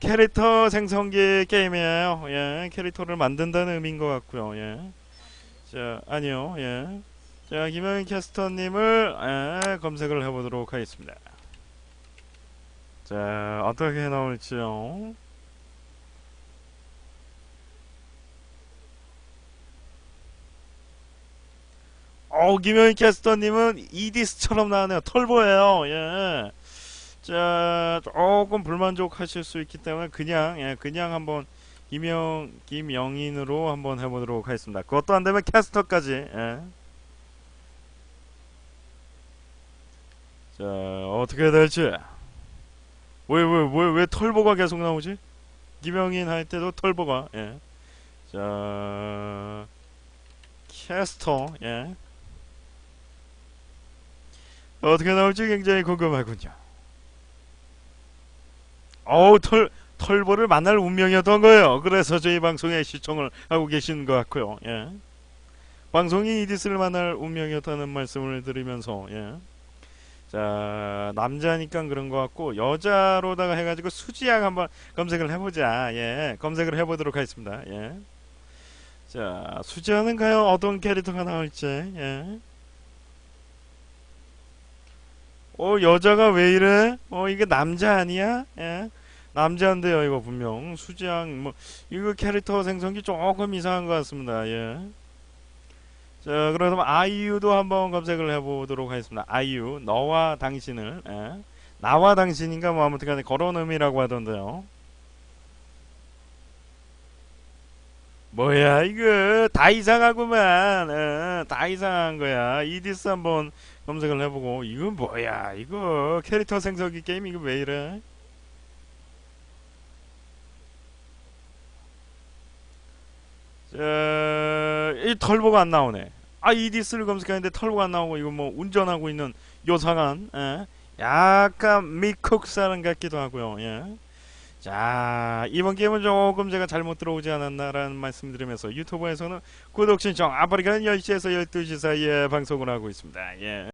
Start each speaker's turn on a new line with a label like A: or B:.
A: 캐릭터 생성기 게임이에요. 예, 캐릭터를 만든다는 의미인 것 같고요. 예. 자, 아니요. 예. 자, 김영인 캐스터님을 예, 검색을 해보도록 하겠습니다. 자, 어떻게 나올지요? 어, 김영인 캐스터님은 이디스처럼 나왔네요. 털보예요. 예. 자, 조금 불만족하실 수 있기 때문에 그냥 예, 그냥 한번 김영 김영인으로 한번 해보도록 하겠습니다. 그것도 안 되면 캐스터까지. 예. 자, 어떻게 해야 될지. 왜 왜 왜 왜 털보가 계속 나오지? 김영인 할 때도 털보가. 예. 자, 캐스터. 예. 어떻게 나올지 굉장히 궁금하군요. 어우 털 털보를 만날 운명이었던 거예요. 그래서 저희 방송에 시청을 하고 계신 것 같고요. 예. 방송이 이디스를 만날 운명이었다는 말씀을 드리면서 예. 자 남자니까 그런 것 같고 여자로다가 해가지고 수지양 한번 검색을 해보자. 예. 검색을 해보도록 하겠습니다. 예. 자 수지양은 과연 어떤 캐릭터가 나올지. 예. 어 여자가 왜 이래? 어 이게 남자 아니야? 예. 남자인데요 이거 분명. 수지양 뭐 이거 캐릭터 생성기 조금 이상한 것 같습니다. 예. 자 그러면 아이유도 한번 검색을 해보도록 하겠습니다. 아이유 너와 당신을 예. 나와 당신인가 뭐 아무튼 간에 그런 의미라고 하던데요. 뭐야 이거. 다 이상하구만. 예, 다 이상한 거야. 이디스 한번 검색을 해보고. 이거 뭐야 이거. 캐릭터 생성기 게임 이거 왜 이래 자, 이 털보가 안 나오네. 아, 이디스를 검색하는데 털보가 안 나오고 이거 뭐 운전하고 있는 요상한 예. 약간 미국 사람 같기도 하고요. 예. 자, 이번 게임은 조금 제가 잘못 들어오지 않았나라는 말씀드리면서 유튜브에서는 구독 신청 아프리카는 10시에서 12시 사이에 방송을 하고 있습니다. 예.